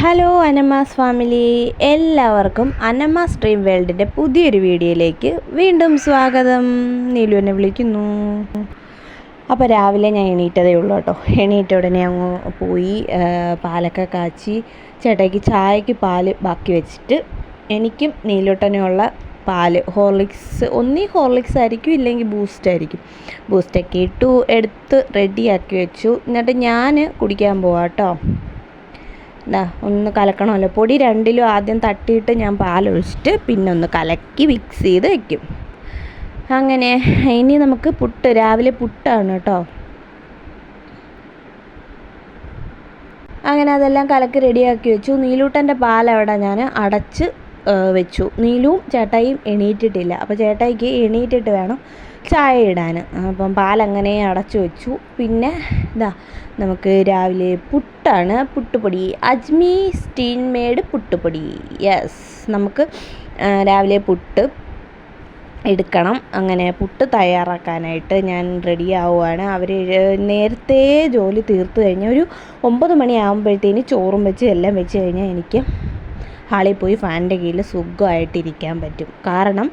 Hello അനമാസ് family എല്ലാവർക്കും അനമാസ് dream വേൾഡിന്റെ പുതിയൊരു വീഡിയോയിലേക്ക് വീണ്ടും സ്വാഗതം. നീലു എന്നെ വിളിക്കുന്നു. അപ്പോൾ രാവിലെ ഞാൻ എണീറ്റതേ ഉള്ളൂ കേട്ടോ. എണീറ്റ ഉടനെ അങ്ങ് പോയി പാലൊക്കെ കാച്ചി ചേട്ടയ്ക്ക് ചായക്ക് പാൽ ബാക്കി വെച്ചിട്ട് എനിക്കും നീലോട്ടനുമുള്ള പാൽ ഹോർലിക്സ് ഒന്നീ ഹോർലിക്സ് ആയിരിക്കും ഇല്ലെങ്കിൽ ബൂസ്റ്റ് ആയിരിക്കും. ബൂസ്റ്റൊക്കെ ഇട്ടു എടുത്ത് റെഡിയാക്കി വെച്ചു. എന്നിട്ട് ഞാൻ കുടിക്കാൻ പോവാം കേട്ടോ. ദാ ഒന്ന് കലക്കണമല്ലോ. പൊടി രണ്ടിലും ആദ്യം തട്ടിയിട്ട് ഞാൻ പാലൊഴിച്ചിട്ട് പിന്നെ ഒന്ന് കലക്കി മിക്സ് ചെയ്ത് വയ്ക്കും അങ്ങനെ ഇനി നമുക്ക് പുട്ട് രാവിലെ പുട്ടാണ് കേട്ടോ. അങ്ങനെ അതെല്ലാം കലക്കി റെഡിയാക്കി വെച്ചു. നീലൂട്ടന്റെ പാലവിടെ ഞാൻ അടച്ച് വെച്ചു. നീലുവും ചേട്ടായിയും എണീറ്റിട്ടില്ല. അപ്പോൾ ചേട്ടായിക്ക് എണീറ്റിട്ട് വേണം ചായ ഇടാൻ അപ്പം പാലങ്ങനെ അടച്ചു വെച്ചു. പിന്നെ ഇതാ നമുക്ക് രാവിലെ പുട്ടാണ്. പുട്ടുപൊടി. അജ്മി സ്റ്റീൻ മേഡ് പുട്ടുപൊടി. യെസ്. നമുക്ക് രാവിലെ പുട്ട് എടുക്കണം. അങ്ങനെ പുട്ട് തയ്യാറാക്കാനായിട്ട് ഞാൻ റെഡി ആവുകയാണ് അവർ നേരത്തെ ജോലി തീർത്തു കഴിഞ്ഞാൽ ഒരു ഒമ്പത് മണിയാകുമ്പോഴത്തേന് ചോറും വെച്ച് എല്ലാം വെച്ച് കഴിഞ്ഞാൽ എനിക്ക് ഹാളിൽ പോയി ഫാനിന്റെ കീഴിൽ സുഖമായിട്ടിരിക്കാൻ പറ്റും. കാരണം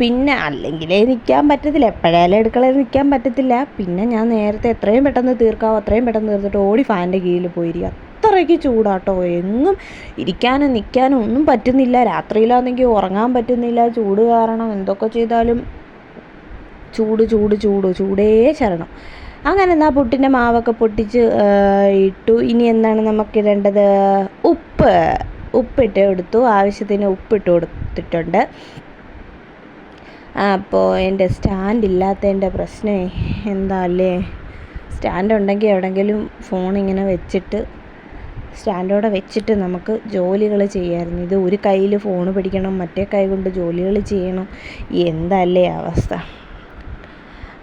പിന്നെ അല്ലെങ്കിലേ നിൽക്കാൻ പറ്റത്തില്ല. എപ്പോഴായാലും അടുക്കളയിൽ നിൽക്കാൻ പറ്റത്തില്ല. പിന്നെ ഞാൻ നേരത്തെ എത്രയും പെട്ടെന്ന് തീർക്കാവോ അത്രയും പെട്ടെന്ന് തീർത്തിട്ട് ഓടി ഫാനിന്റെ കീഴിൽ പോയിരിക്കുക അത്രയ്ക്ക് ചൂടാട്ടോ. എങ്ങും ഇരിക്കാനും നിൽക്കാനും ഒന്നും പറ്റുന്നില്ല. രാത്രിയിലാണെങ്കിൽ ഉറങ്ങാൻ പറ്റുന്നില്ല. ചൂട് കാരണം എന്തൊക്കെ ചെയ്താലും ചൂട് ചൂട് ചൂട് ചൂടേ ശരണം. അങ്ങനെ എന്നാ പുട്ടിന്റെ മാവൊക്കെ പൊട്ടിച്ച് ഇട്ടു. ഇനി എന്താണ് നമുക്ക് ഇടേണ്ടത്? ഉപ്പ്. ഉപ്പിട്ട് എടുത്തു. ആവശ്യത്തിന് ഉപ്പിട്ട് കൊടുത്തിട്ടുണ്ട്. അപ്പോൾ എന്റെ സ്റ്റാൻഡ് ഇല്ലാത്തതിന്റെ പ്രശ്നമേ എന്താ അല്ലേ? സ്റ്റാൻഡ് ഉണ്ടെങ്കിൽ എവിടെയെങ്കിലും ഫോൺ ഇങ്ങനെ വെച്ചിട്ട് സ്റ്റാൻഡോടെ വെച്ചിട്ട് നമുക്ക് ജോലികൾ ചെയ്യാമായിരുന്നു. ഇത് ഒരു കയ്യിൽ ഫോൺ പിടിക്കണം മറ്റേ കൈ കൊണ്ട് ജോലികൾ ചെയ്യണം. എന്തല്ലേ അവസ്ഥ?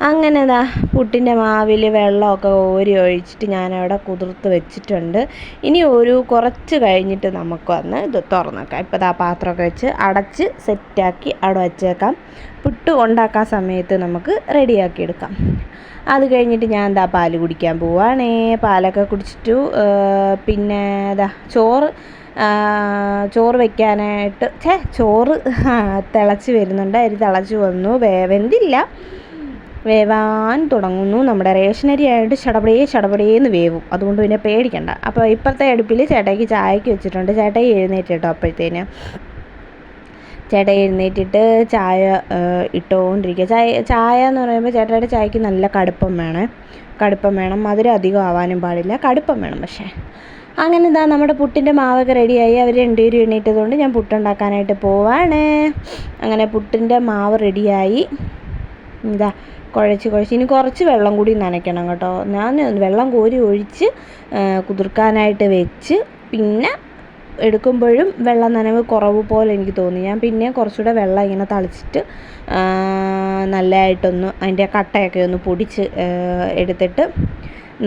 അങ്ങനെ ദാ പുട്ടിന്റെ മാവിൽ വെള്ളമൊക്കെ ഓരി ഒഴിച്ചിട്ട് ഞാനവിടെ കുതിർത്ത് വെച്ചിട്ടുണ്ട്. ഇനി ഒരു കുറച്ച് കഴിഞ്ഞിട്ട് നമുക്ക് വന്ന് ഇത് തുറന്നേക്കാം. ഇപ്പോൾ ദാ പാത്രമൊക്കെ വെച്ച് അടച്ച് സെറ്റാക്കി അവിടെ വെച്ചേക്കാം. പുട്ട് ഉണ്ടാക്കാൻ സമയത്ത് നമുക്ക് റെഡിയാക്കി എടുക്കാം. അത് കഴിഞ്ഞിട്ട് ഞാൻ എന്താ പാൽ കുടിക്കാൻ പോവാണേ. പാലൊക്കെ കുടിച്ചിട്ടു പിന്നെ ഇതാ ചോറ് ചോറ് വെക്കാനായിട്ട് ചേ ചോറ് തിളച്ച് വരുന്നുണ്ട്. അരി തിളച്ച് വന്നു വേവെന്തില്ല. വേവാൻ തുടങ്ങുന്നു. നമ്മുടെ റേഷനരി ആയിട്ട് ചടപടേ ചടപടേന്ന് വേവും. അതുകൊണ്ട് പിന്നെ പേടിക്കണ്ട. അപ്പോൾ ഇപ്പോഴത്തെ അടുപ്പിൽ ചേട്ടായിക്ക് ചായക്ക് വെച്ചിട്ടുണ്ട്. ചേട്ടായി എഴുന്നേറ്റ് കേട്ടോ അപ്പോഴത്തേന്. ചേട്ടായി എഴുന്നേറ്റിട്ട് ചായ ഇട്ടുകൊണ്ടിരിക്കുക ചായ ചായ എന്ന് പറയുമ്പോൾ ചേട്ടയുടെ ചായക്ക് നല്ല കടുപ്പം വേണേ. കടുപ്പം വേണം. മധുരം അധികം ആവാനും പാടില്ല. കടുപ്പം വേണം പക്ഷേ. അങ്ങനെ ഇതാ നമ്മുടെ പുട്ടിന്റെ മാവൊക്കെ റെഡിയായി. അവർ രണ്ടുപേരും എണ്ണീറ്റതുകൊണ്ട് ഞാൻ പുട്ടുണ്ടാക്കാനായിട്ട് പോവാണ്. അങ്ങനെ പുട്ടിന്റെ മാവ് റെഡിയായി. ഇതാ കുഴച്ച് കുഴച്ച്. ഇനി കുറച്ച് വെള്ളം കൂടി നനയ്ക്കണം കേട്ടോ. ഞാൻ വെള്ളം കോരി ഒഴിച്ച് കുതിർക്കാനായിട്ട് വെച്ച് പിന്നെ എടുക്കുമ്പോഴും വെള്ളം നനവ് കുറവ് പോലെ എനിക്ക് തോന്നി. ഞാൻ പിന്നെ കുറച്ചുകൂടെ വെള്ളം ഇങ്ങനെ തളിച്ചിട്ട് നല്ലതായിട്ടൊന്ന് അതിന്റെ കട്ടയൊക്കെ ഒന്ന് പൊടിച്ച് എടുത്തിട്ട്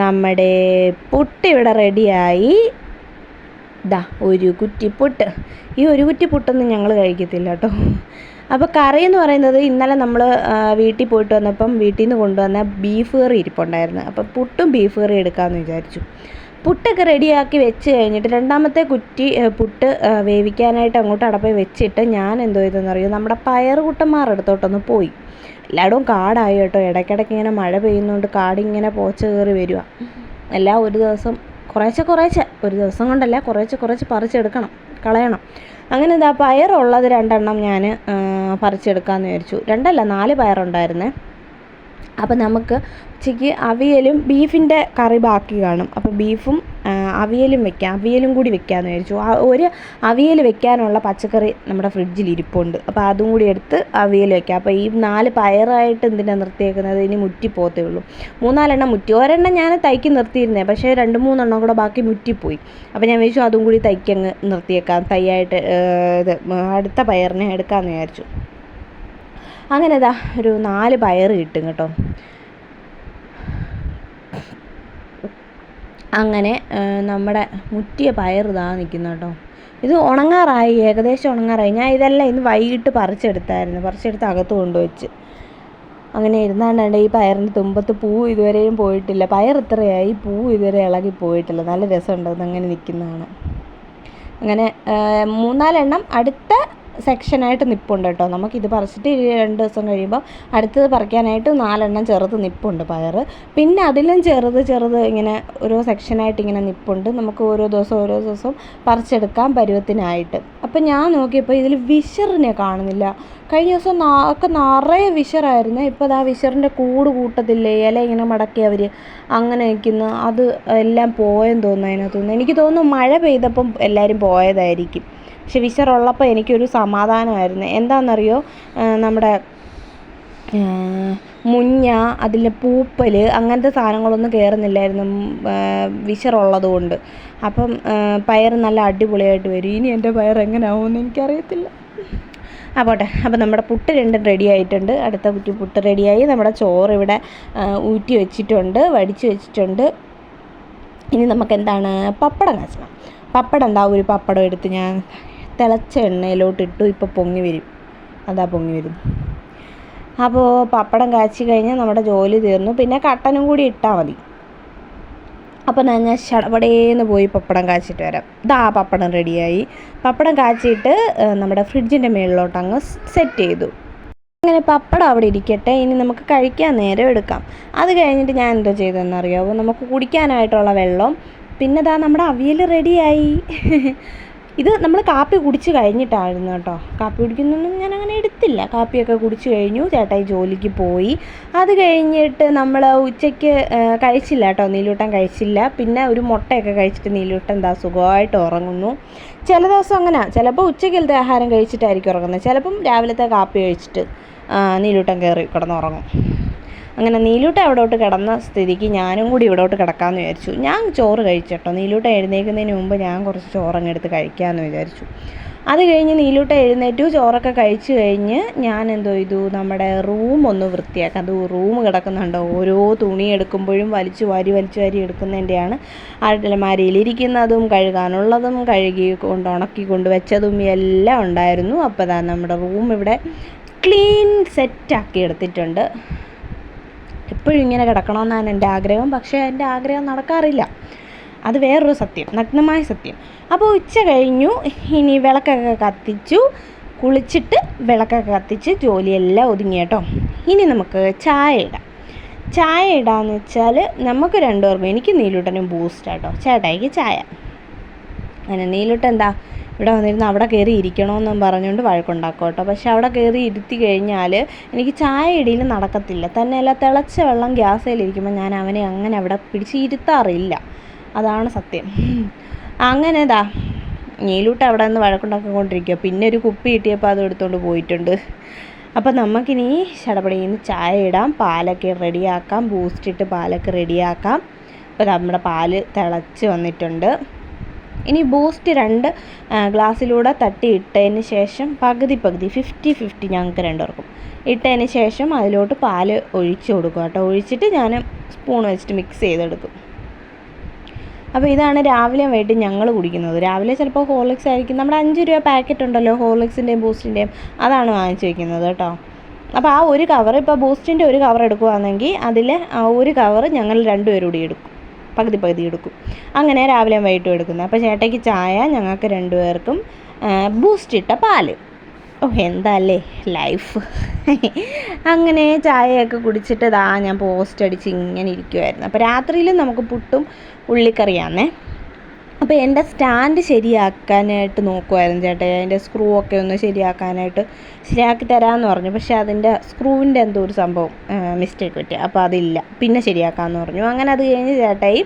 നമ്മുടെ പുട്ട് ഇവിടെ റെഡിയായി. ദാ ഒരു കുറ്റി പുട്ട് ഈ ഒരു കുറ്റി പുട്ടൊന്നും ഞങ്ങൾ കഴിക്കത്തില്ല കേട്ടോ. അപ്പോൾ കറി എന്ന് പറയുന്നത് ഇന്നലെ നമ്മൾ വീട്ടിൽ പോയിട്ട് വന്നപ്പം വീട്ടിൽ നിന്ന് കൊണ്ടുവന്ന ബീഫ് കറി ഇരിപ്പുണ്ടായിരുന്നു. അപ്പോൾ പുട്ടും ബീഫ് കറി എടുക്കാമെന്ന് വിചാരിച്ചു. പുട്ടൊക്കെ റെഡിയാക്കി വെച്ച് കഴിഞ്ഞിട്ട് രണ്ടാമത്തെ കുറ്റി പുട്ട് വേവിക്കാനായിട്ട് അങ്ങോട്ട് അടപ്പിൽ വെച്ചിട്ട് ഞാൻ എന്തോ ചെയ്തെന്ന് അറിയോ നമ്മുടെ പയറുകുട്ടന്മാർ അടുത്തോട്ടൊന്ന് പോയി. എല്ലായിടവും കാടായി കേട്ടോ. ഇടയ്ക്കിടയ്ക്ക് ഇങ്ങനെ മഴ പെയ്യുന്നതുകൊണ്ട് കാടിങ്ങനെ പോച്ച കയറി വരിക. എല്ലാം ഒരു ദിവസം കുറേശ്ശെ കുറേശ്ശെ. ഒരു ദിവസം കൊണ്ടല്ല കുറേശ്ശെ കുറേശ്ശെ പറിച്ചെടുക്കണം. കളയണം. അങ്ങനെ ഇതാ പയറുള്ളത് രണ്ടെണ്ണം ഞാൻ പറിച്ചെടുക്കാമെന്ന് വിചാരിച്ചു. രണ്ടല്ല നാല് പയറുണ്ടായിരുന്നേ. അപ്പോൾ നമുക്ക് ഉച്ചയ്ക്ക് അവിയലും ബീഫിന്റെ കറി ബാക്കി കാണും. അപ്പോൾ ബീഫും അവിയലും വെക്കാം. അവിയലും കൂടി വെക്കാമെന്ന് വിചാരിച്ചു. ആ ഒരു അവിയൽ വെക്കാനുള്ള പച്ചക്കറി നമ്മുടെ ഫ്രിഡ്ജിൽ ഇരിപ്പുണ്ട്. അപ്പോൾ അതും കൂടി എടുത്ത് അവിയൽ വെക്കാം. അപ്പോൾ ഈ നാല് പയറായിട്ട് എന്തിനാണ് നിർത്തിയേക്കുന്നത്? ഇനി മുറ്റിപ്പോത്തേ ഉള്ളൂ. മൂന്നാലെണ്ണം മുറ്റി. ഒരെണ്ണം ഞാൻ തൈക്ക് നിർത്തിയിരുന്നേ. പക്ഷേ രണ്ട് മൂന്നെണ്ണം കൂടെ ബാക്കി മുറ്റിപ്പോയി. അപ്പോൾ ഞാൻ വിചാരിച്ചു അതും കൂടി തൈക്കങ്ങ് നിർത്തിയേക്കാം. തൈയായിട്ട് ഇത് അടുത്ത പയറിനെ എടുക്കാമെന്ന് വിചാരിച്ചു. അങ്ങനെ ഇതാ ഒരു നാല് പയർ കിട്ടും കേട്ടോ. അങ്ങനെ നമ്മുടെ മുറ്റിയ പയർ ഇതാ നിൽക്കുന്നു കേട്ടോ. ഇത് ഉണങ്ങാറായി ഏകദേശം ഉണങ്ങാറായി. ഞാൻ ഇതെല്ലാം ഇന്ന് വൈകിട്ട് പറിച്ചെടുത്തായിരുന്നു പറിച്ചെടുത്ത് അകത്ത് കൊണ്ടുവച്ച്. അങ്ങനെ ഇരുന്നാണ്ട് ഈ പയറിന്റെ തുമ്പത്ത് പൂ ഇതുവരെയും പോയിട്ടില്ല. പയർ ഇത്രയായി പൂ ഇതുവരെ ഇളകി പോയിട്ടില്ല. നല്ല രസമുണ്ട് അതങ്ങനെ നിൽക്കുന്നതാണ്. അങ്ങനെ മൂന്നാലെണ്ണം അടുത്ത സെക്ഷനായിട്ട് നിപ്പുണ്ട് കേട്ടോ. ഇത് പറിച്ചിട്ട് രണ്ട് ദിവസം കഴിയുമ്പോൾ അടുത്തത് പറിക്കാനായിട്ട് നാലെണ്ണം ചെറുത് നിപ്പുണ്ട് പയർ പിന്നെ അതിലും ചെറുത് ചെറുത് ഇങ്ങനെ ഓരോ സെക്ഷനായിട്ട് ഇങ്ങനെ നിപ്പുണ്ട്. നമുക്ക് ഓരോ ദിവസം ഓരോ ദിവസം പറിച്ചെടുക്കാൻ പരുവത്തിനായിട്ട്. അപ്പം ഞാൻ നോക്കിയപ്പോൾ ഇതിൽ വിഷറിനെ കാണുന്നില്ല. കഴിഞ്ഞ ദിവസം ഒക്കെ നിറയെ വിഷറായിരുന്നു. ഇപ്പോൾ ആ വിഷറിന്റെ കൂട് കൂട്ടത്തില്ലേ ഇല ഇങ്ങനെ മടക്കി അവർ അങ്ങനെ നിൽക്കുന്നു അത് എല്ലാം പോയെന്ന് തോന്നുന്നു അതിനകത്തുനിന്ന്. എനിക്ക് തോന്നുന്നു മഴ പെയ്തപ്പം എല്ലാവരും പോയതായിരിക്കും. പക്ഷെ വിശറുള്ളപ്പോൾ എനിക്കൊരു സമാധാനമായിരുന്നു. എന്താണെന്നറിയോ? നമ്മുടെ മുഞ്ഞ അതിൽ പൂപ്പൽ അങ്ങനത്തെ സാധനങ്ങളൊന്നും കയറുന്നില്ലായിരുന്നു വിശറുള്ളത് കൊണ്ട് അപ്പം പയർ നല്ല അടിപൊളിയായിട്ട് വരും. ഇനി എന്റെ പയർ എങ്ങനെ ആവുമെന്ന് എനിക്കറിയത്തില്ല. ആ പോട്ടെ. അപ്പം നമ്മുടെ പുട്ട് രണ്ടും റെഡി ആയിട്ടുണ്ട്. അടുത്ത കുറ്റി പുട്ട് റെഡിയായി നമ്മുടെ ചോറ് ഇവിടെ ഊറ്റി വെച്ചിട്ടുണ്ട് വടിച്ച് വെച്ചിട്ടുണ്ട്. ഇനി നമുക്ക് എന്താണ്? പപ്പടം കാച്ചണം. പപ്പടം എന്താ? ഒരു പപ്പടം എടുത്ത് ഞാൻ തിളച്ച എണ്ണയിലോട്ട് ഇട്ടു ഇപ്പോൾ പൊങ്ങി വരും. അതാ പൊങ്ങി വരും അപ്പോൾ പപ്പടം കാച്ചി കഴിഞ്ഞാൽ നമ്മുടെ ജോലി തീർന്നു. പിന്നെ കട്ടനും കൂടി ഇട്ടാൽ മതി. അപ്പോൾ ഞാൻ ഞാൻ ശടപടേന്ന് പോയി പപ്പടം കാച്ചിട്ട് വരാം. ഇതാ പപ്പടം റെഡിയായി. പപ്പടം കാച്ചിട്ട് നമ്മുടെ ഫ്രിഡ്ജിന്റെ മുകളിലോട്ട് അങ്ങ് സെറ്റ് ചെയ്തു. അങ്ങനെ പപ്പടം അവിടെ ഇരിക്കട്ടെ. ഇനി നമുക്ക് കഴിക്കാൻ നേരം എടുക്കാം. അത് കഴിഞ്ഞിട്ട് ഞാൻ എന്തോ ചെയ്തതെന്നറിയാമോ നമുക്ക് കുടിക്കാനായിട്ടുള്ള വെള്ളം. പിന്നെ ദാ നമ്മുടെ അവിയൽ റെഡിയായി. ഇത് നമ്മൾ കാപ്പി കുടിച്ച് കഴിഞ്ഞിട്ടായിരുന്നു കേട്ടോ. കാപ്പി കുടിക്കുന്നൊന്നും ഞാൻ അങ്ങനെ എടുത്തില്ല. കാപ്പിയൊക്കെ കുടിച്ച് കഴിഞ്ഞു. ചേട്ടായി ജോലിക്ക് പോയി. അത് കഴിഞ്ഞിട്ട് നമ്മൾ ഉച്ചയ്ക്ക് കഴിച്ചില്ല കേട്ടോ. നീലൂട്ടൻ കഴിച്ചില്ല. പിന്നെ ഒരു മുട്ടയൊക്കെ കഴിച്ചിട്ട് നീലൂട്ടൻ എന്താ സുഖമായിട്ട് ഉറങ്ങുന്നു. ചില ദിവസം അങ്ങനെ. ചിലപ്പോൾ ഉച്ചയ്ക്കലത്തെ ആഹാരം കഴിച്ചിട്ടായിരിക്കും ഉറങ്ങുന്നത്. ചിലപ്പം രാവിലത്തെ കാപ്പി കഴിച്ചിട്ട് നീലൂട്ടൻ കയറി കിടന്നുറങ്ങും അങ്ങനെ നീലൂട്ട അവിടോട്ട് കിടന്ന സ്ഥിതിക്ക് ഞാനും കൂടി ഇവിടോട്ട് കിടക്കാമെന്ന് വിചാരിച്ചു. ഞാൻ ചോറ് കഴിച്ചട്ടോ. നീലൂട്ട എഴുന്നേൽക്കുന്നതിന് മുമ്പ് ഞാൻ കുറച്ച് ചോറങ്ങ് എടുത്ത് കഴിക്കാമെന്ന് വിചാരിച്ചു. അത് കഴിഞ്ഞ് നീലൂട്ട എഴുന്നേറ്റു. ചോറൊക്കെ കഴിച്ച് കഴിഞ്ഞ് ഞാൻ എന്തോ ചെയ്തു? നമ്മുടെ റൂം ഒന്ന് വൃത്തിയാക്കാം അത് റൂം കിടക്കുന്നുണ്ടോ? ഓരോ തുണി എടുക്കുമ്പോഴും വലിച്ചു വാരി വലിച്ചു വാരി എടുക്കുന്നതിന്റെയാണ് അടലമാരിയിലിരിക്കുന്നതും കഴുകാനുള്ളതും കഴുകി കൊണ്ട് ഉണക്കി കൊണ്ട് വെച്ചതും എല്ലാം ഉണ്ടായിരുന്നു. അപ്പോൾ നമ്മുടെ റൂം ഇവിടെ ക്ലീൻ സെറ്റാക്കി എടുത്തിട്ടുണ്ട്. എപ്പോഴും ഇങ്ങനെ കിടക്കണമെന്നാണ് എന്റെ ആഗ്രഹം. പക്ഷേ എന്റെ ആഗ്രഹം നടക്കാറില്ല. അത് വേറൊരു സത്യം നഗ്നമായ സത്യം. അപ്പോൾ ഉച്ച കഴിഞ്ഞു. ഇനി വിളക്കൊക്കെ കത്തിച്ചു. കുളിച്ചിട്ട് വിളക്കൊക്കെ കത്തിച്ച് ജോലിയെല്ലാം ഒതുങ്ങി കേട്ടോ. ഇനി നമുക്ക് ചായ ഇടാം. ചായ ഇടാന്ന് വെച്ചാൽ നമുക്ക് രണ്ടുപേർക്കും എനിക്ക് നീലൂട്ടനും ബൂസ്റ്റ് ആട്ടോ ചേട്ടായിക്ക് ചായ. അങ്ങനെ നീലൂട്ടൻ എന്താ? ഇവിടെ വന്നിരുന്ന് അവിടെ കയറി ഇരിക്കണമെന്നും പറഞ്ഞുകൊണ്ട് വഴക്കുണ്ടാക്കും കേട്ടോ. പക്ഷെ അവിടെ കയറി ഇരുത്തി കഴിഞ്ഞാൽ എനിക്ക് ചായ ഇടയിൽ നടക്കത്തില്ല. തന്നെയല്ല തിളച്ച വെള്ളം ഗ്യാസിലിരിക്കുമ്പോൾ ഞാൻ അവനെ അങ്ങനെ അവിടെ പിടിച്ച് ഇരുത്താറില്ല. അതാണ് സത്യം. അങ്ങനെ ഇതാ നീലൂട്ട് അവിടെ നിന്ന് വഴക്കുണ്ടാക്കിക്കൊണ്ടിരിക്കുക പിന്നെ ഒരു കുപ്പി കിട്ടിയപ്പോൾ അത് എടുത്തുകൊണ്ട് പോയിട്ടുണ്ട്. അപ്പം നമുക്കിനി ചടപടിയിൽ നിന്ന് ചായ ഇടാം പാലൊക്കെ റെഡിയാക്കാം ബൂസ്റ്റ് ഇട്ട് പാലൊക്കെ റെഡിയാക്കാം. അപ്പോൾ നമ്മുടെ പാൽ തിളച്ച് വന്നിട്ടുണ്ട്. ഇനി ബൂസ്റ്റ് രണ്ട് ഗ്ലാസ്സിലൂടെ തട്ടി ഇട്ടതിന് ശേഷം പകുതി പകുതി ഫിഫ്റ്റി ഫിഫ്റ്റി ഞങ്ങൾക്ക് രണ്ടുപേർക്കും. ഇട്ടതിന് ശേഷം അതിലോട്ട് പാൽ ഒഴിച്ച് കൊടുക്കുക കേട്ടോ. ഒഴിച്ചിട്ട് ഞാൻ സ്പൂൺ വെച്ചിട്ട് മിക്സ് ചെയ്തെടുക്കും. അപ്പോൾ ഇതാണ് രാവിലെ വൈകിട്ട് ഞങ്ങൾ കുടിക്കുന്നത്. രാവിലെ ചിലപ്പോൾ ഹോർലിക്സ് ആയിരിക്കും. നമ്മുടെ അഞ്ച് രൂപ പാക്കറ്റ് ഉണ്ടല്ലോ ഹോർലിക്സിന്റെയും ബൂസ്റ്റിന്റെയും. അതാണ് വാങ്ങിച്ച് വയ്ക്കുന്നത് കേട്ടോ. അപ്പോൾ ആ ഒരു കവർ ഇപ്പോൾ ബൂസ്റ്റിന്റെ ഒരു കവർ എടുക്കുകയാണെങ്കിൽ അതിൽ ആ ഒരു കവർ ഞങ്ങൾ രണ്ടുപേരും കൂടി എടുക്കും. പകുതി പകുതി എടുക്കും. അങ്ങനെ രാവിലെയും വൈകിട്ടും എടുക്കുന്നത്. അപ്പോൾ ചേട്ടയ്ക്ക് ചായ ഞങ്ങൾക്ക് രണ്ടുപേർക്കും ബൂസ്റ്റ് ഇട്ട പാൽ. ഓ എന്താല്ലേ? ലൈഫ് അങ്ങനെ ചായയൊക്കെ കുടിച്ചിട്ട് ഇതാ ഞാൻ പോസ്റ്റ് അടിച്ച് ഇങ്ങനെ ഇരിക്കുമായിരുന്നു അപ്പോൾ രാത്രിയിലും നമുക്ക് പുട്ടും ഉള്ളിക്കറിയാന്നേ. അപ്പോൾ എന്റെ സ്റ്റാൻഡ് ശരിയാക്കാനായിട്ട് നോക്കുമായിരുന്നു ചേട്ടാ. അതിന്റെ സ്ക്രൂ ഒക്കെ ഒന്ന് ശരിയാക്കാനായിട്ട് ശരിയാക്കി തരാമെന്ന് പറഞ്ഞു. പക്ഷേ അതിന്റെ സ്ക്രൂവിന്റെ എന്തോ ഒരു സംഭവം മിസ്റ്റേക്ക് പറ്റി. അപ്പോൾ അതില്ല. പിന്നെ ശരിയാക്കാമെന്ന് പറഞ്ഞു. അങ്ങനെ അത് കഴിഞ്ഞ് ചേട്ടായി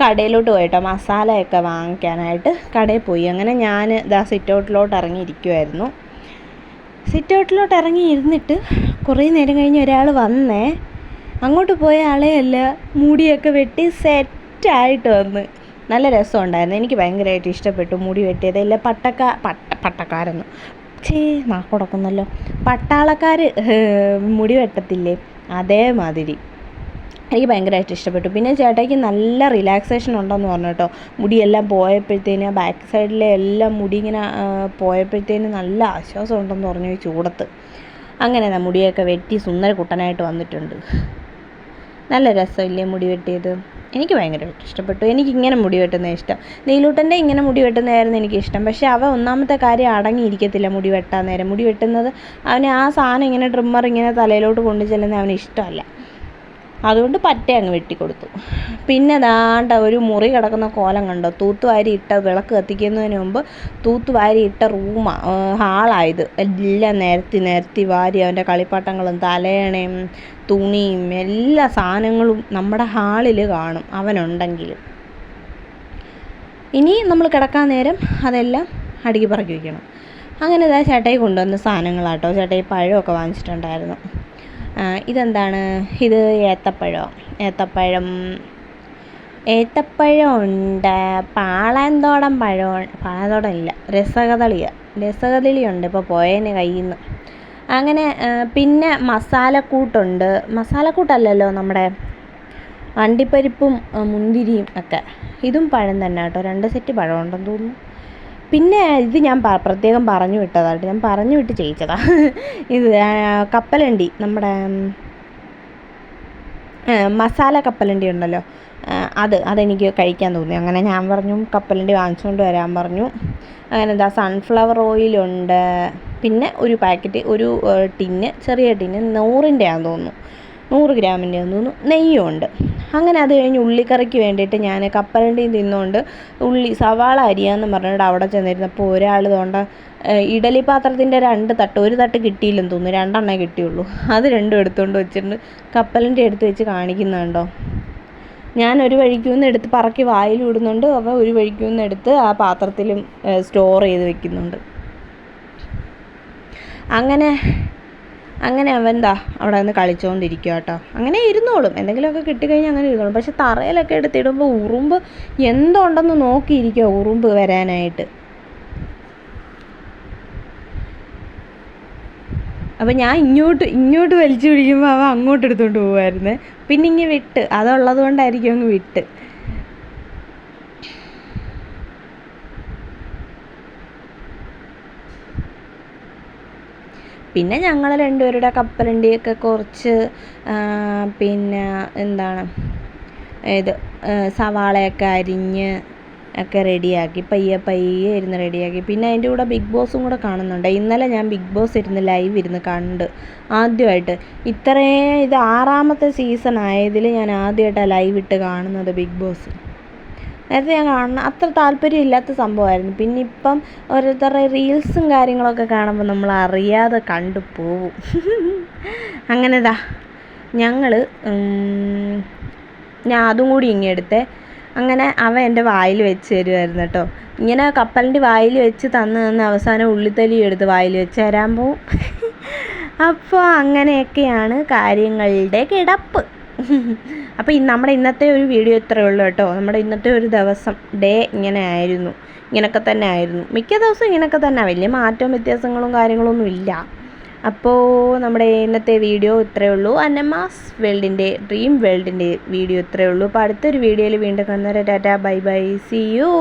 കടയിലോട്ട് പോയിട്ടോ മസാലയൊക്കെ വാങ്ങിക്കാനായിട്ട് കടയിൽ പോയി. അങ്ങനെ ഞാൻ ഇതാ സിറ്റ് ഔട്ടിലോട്ട് ഇറങ്ങിയിരിക്കുമായിരുന്നു സിറ്റ് ഔട്ടിലോട്ട് ഇറങ്ങി ഇരുന്നിട്ട് കുറേ നേരം കഴിഞ്ഞ് ഒരാൾ വന്നേ. അങ്ങോട്ട് പോയ ആളെയല്ല മുടിയൊക്കെ വെട്ടി സെറ്റായിട്ട് വന്ന്. നല്ല രസമുണ്ടായിരുന്നു. എനിക്ക് ഭയങ്കരമായിട്ട് ഇഷ്ടപ്പെട്ടു. മുടി വെട്ടിയത്. ഇല്ല പട്ടക്ക പട്ട പട്ടക്കാരെന്ന്. ചേ നാക്കുടക്കുന്നല്ലോ പട്ടാളക്കാർ മുടി വെട്ടത്തില്ലേ? അതേമാതിരി. എനിക്ക് ഭയങ്കരമായിട്ട് ഇഷ്ടപ്പെട്ടു. പിന്നെ ചേട്ടായിക്ക് നല്ല റിലാക്സേഷൻ ഉണ്ടെന്ന് പറഞ്ഞു കേട്ടോ. മുടിയെല്ലാം പോയപ്പോഴത്തേന് ബാക്ക് സൈഡിലെ എല്ലാം മുടി ഇങ്ങനെ പോയപ്പോഴത്തേന് നല്ല ആശ്വാസം ഉണ്ടെന്ന് പറഞ്ഞു ഈ ചൂടത്ത്. അങ്ങനെ മുടിയൊക്കെ വെട്ടി സുന്ദര കുട്ടനായിട്ട് വന്നിട്ടുണ്ട്. നല്ല രസമില്ലേ മുടി വെട്ടിയത്? എനിക്ക് ഭയങ്കരമായിട്ട് ഇഷ്ടപ്പെട്ടു. എനിക്ക് ഇങ്ങനെ മുടി വെട്ടുന്നത് ഇഷ്ടം. നീലൂട്ടന്റെ ഇങ്ങനെ മുടി വെട്ടുന്നതായിരുന്നു എനിക്കിഷ്ടം പക്ഷേ അവ ഒന്നാമത്തെ കാര്യം അടങ്ങിയിരിക്കത്തില്ല മുടി വെട്ടാൻ നേരം. മുടി വെട്ടുന്നത് അവന് ആ സാധനം ഇങ്ങനെ ട്രിമ്മർ ഇങ്ങനെ തലയിലോട്ട് കൊണ്ടു ചെല്ലുന്നത് അവന് ഇഷ്ടമല്ല. അതുകൊണ്ട് പറ്റേ അങ്ങ് വെട്ടിക്കൊടുത്തു. പിന്നെ ദാണ്ട ഒരു മുറി കിടക്കുന്ന കോലം കണ്ടോ? തൂത്തുവാരി ഇട്ട വിളക്ക് കത്തിക്കുന്നതിന് മുമ്പ് തൂത്തുവാരി ഇട്ട റൂമാ ഹാളായത്. എല്ലാം നിരത്തി നിരത്തി വാരി അവന്റെ കളിപ്പാട്ടങ്ങളും തലേണയും തുണിയും എല്ലാ സാധനങ്ങളും നമ്മുടെ ഹാളിൽ കാണും അവനുണ്ടെങ്കിൽ. ഇനി നമ്മൾ കിടക്കാൻ നേരം അതെല്ലാം അടുക്കി പറക്കി വയ്ക്കണം അങ്ങനെ ഇതാ ചേട്ടായി കൊണ്ടുവന്ന സാധനങ്ങളാട്ടോ. ചേട്ടായി പഴമൊക്കെ വാങ്ങിച്ചിട്ടുണ്ടായിരുന്നു. ഇതെന്താണ്? ഇത് ഏത്തപ്പഴം? ഏത്തപ്പഴം. ഏത്തപ്പഴം ഉണ്ട് പാളയന്തോടൻ പഴം പാളയന്തോടൻ ഇല്ല. രസകദളിയ. രസകദളിയുണ്ട് ഇപ്പോൾ പോയേനെ കയ്യിൽ നിന്ന് അങ്ങനെ പിന്നെ മസാലക്കൂട്ടുണ്ട്. മസാലക്കൂട്ടല്ലല്ലോ നമ്മുടെ അണ്ടിപ്പരിപ്പും മുന്തിരിയും ഒക്കെ. ഇതും പഴം തന്നെ കേട്ടോ രണ്ട് സെറ്റ് പഴം ഉണ്ടെന്ന് തോന്നുന്നു. പിന്നെ ഇത് ഞാൻ പ്രത്യേകം പറഞ്ഞു വിട്ടതാട്ടോ. ഞാൻ പറഞ്ഞു വിട്ട് ചെയ്യിച്ചതാ. ഇത് കപ്പലണ്ടി നമ്മുടെ മസാല കപ്പലണ്ടി ഉണ്ടല്ലോ. അത് അതെനിക്ക് കഴിക്കാൻ തോന്നി. അങ്ങനെ ഞാൻ പറഞ്ഞു കപ്പലണ്ടി വാങ്ങിച്ചുകൊണ്ട് വരാൻ പറഞ്ഞു. അങ്ങനെ എന്താ സൺഫ്ലവർ ഓയിലുണ്ട് പിന്നെ ഒരു പാക്കറ്റ് ഒരു ടിന്ന് ചെറിയ ടിന്ന് നൂറിന്റെ ആണെന്ന് തോന്നുന്നു. നൂറ് ഗ്രാമിന്റെ ആണെന്ന് തോന്നുന്നു. നെയ്യും ഉണ്ട്. അങ്ങനെ അത് കഴിഞ്ഞ് ഉള്ളിക്കറിക്ക് വേണ്ടിയിട്ട് ഞാൻ കപ്പലണ്ടിയും തിന്നുകൊണ്ട് ഉള്ളി സവാള അരിയാന്ന് പറഞ്ഞിട്ട് അവിടെ ചെന്നിരുന്നപ്പോൾ ഒരാൾ തോണ്ട ഇഡലി പാത്രത്തിന്റെ രണ്ട് തട്ട് ഒരു തട്ട് കിട്ടിയില്ലെന്ന് തോന്നുന്നു. രണ്ടെണ്ണേ കിട്ടിയുള്ളൂ. അത് രണ്ടും എടുത്തുകൊണ്ട് വെച്ചിട്ടുണ്ട് കപ്പലണ്ടി എടുത്ത് വെച്ച് കാണിക്കുന്നുണ്ടോ? ഞാൻ ഒരു വഴിക്കൂന്ന് എടുത്ത് പറക്കി വായിൽ വിടുന്നുണ്ട് അവ ഒരു വഴിക്കൂന്ന് എടുത്ത് ആ പാത്രത്തിലും സ്റ്റോർ ചെയ്ത് വെക്കുന്നുണ്ട്. അങ്ങനെ അങ്ങനെ അവൻ ദാ അവിടെ നിന്ന് കളിച്ചുകൊണ്ടിരിക്കുക കേട്ടോ അങ്ങനെ ഇരുന്നോളും. എന്തെങ്കിലുമൊക്കെ കിട്ടിക്കഴിഞ്ഞാൽ അങ്ങനെ ഇരുന്നോളും. പക്ഷെ തറയിലൊക്കെ എടുത്തിടുമ്പോൾ ഉറുമ്പ് എന്തുണ്ടെന്ന് നോക്കിയിരിക്കുക ഉറുമ്പ് വരാനായിട്ട്. അപ്പം ഞാൻ ഇങ്ങോട്ട് ഇങ്ങോട്ട് വലിച്ചു പിടിക്കുമ്പോൾ അവൻ അങ്ങോട്ട് എടുത്തുകൊണ്ട് പോകുമായിരുന്നു പിന്നെ ഇങ്ങ് വിട്ട്. അതുള്ളത് കൊണ്ടായിരിക്കും അങ്ങ് വിട്ട്. പിന്നെ ഞങ്ങൾ രണ്ടുപേരുടെ കപ്പലണ്ടിയൊക്കെ കുറച്ച് പിന്നെ എന്താണ് ഇത് സവാളയൊക്കെ അരിഞ്ഞ് ഒക്കെ റെഡിയാക്കി പയ്യെ പയ്യെ ഇരുന്ന് റെഡിയാക്കി. പിന്നെ അതിന്റെ കൂടെ ബിഗ് ബോസും കൂടെ കാണുന്നുണ്ട്. ഇന്നലെ ഞാൻ ബിഗ് ബോസ് ഇരുന്ന് ലൈവ് ഇരുന്ന് കണ്ട് ആദ്യമായിട്ട്. ഇത്രയും ഇത് ആറാമത്തെ സീസൺ ആയതിൽ ഞാൻ ആദ്യമായിട്ടാണ് ലൈവ് ഇട്ട് കാണുന്നത് ബിഗ് ബോസ്. നേരത്തെ ഞാൻ കാണുന്ന അത്ര താല്പര്യമില്ലാത്ത സംഭവമായിരുന്നു. പിന്നെ ഇപ്പം ഓരോരുത്തരുടെ റീൽസും കാര്യങ്ങളൊക്കെ കാണുമ്പോൾ നമ്മൾ അറിയാതെ കണ്ടു പോവും. അങ്ങനെ ദാ ഞങ്ങൾ ഞാൻ അതും കൂടി ഇങ്ങെടുത്തേ. അങ്ങനെ അവൻ എന്റെ വായിൽ വെച്ച് തരുമായിരുന്നു കേട്ടോ. ഇങ്ങനെ കപ്പലിന്റെ വായിൽ വെച്ച് തന്ന് തന്ന് അവസാനം ഉള്ളിത്തലി എടുത്ത് വായിൽ വെച്ച് തരാൻ പോവും. അപ്പോൾ അങ്ങനെയൊക്കെയാണ് കാര്യങ്ങളുടെ കിടപ്പ്. അപ്പോൾ നമ്മുടെ ഇന്നത്തെ ഒരു വീഡിയോ ഇത്രയേ ഉള്ളൂ കേട്ടോ. നമ്മുടെ ഇന്നത്തെ ഒരു ദിവസം ഡേ ഇങ്ങനെ ആയിരുന്നു. ഇങ്ങനെയൊക്കെ തന്നെ ആയിരുന്നു. മിക്ക ദിവസവും ഇങ്ങനെയൊക്കെ തന്നെ. വലിയ മാറ്റവും വ്യത്യാസങ്ങളും കാര്യങ്ങളൊന്നും ഇല്ല. അപ്പോൾ നമ്മുടെ ഇന്നത്തെ വീഡിയോ ഇത്രയേ ഉള്ളൂ. അന്നമാസ് വേൾഡിന്റെ ഡ്രീം വേൾഡിന്റെ വീഡിയോ ഇത്രയേ ഉള്ളൂ. അപ്പോൾ അടുത്തൊരു വീഡിയോയിൽ വീണ്ടും കാണുന്നവരെ tata. Bye bye. See you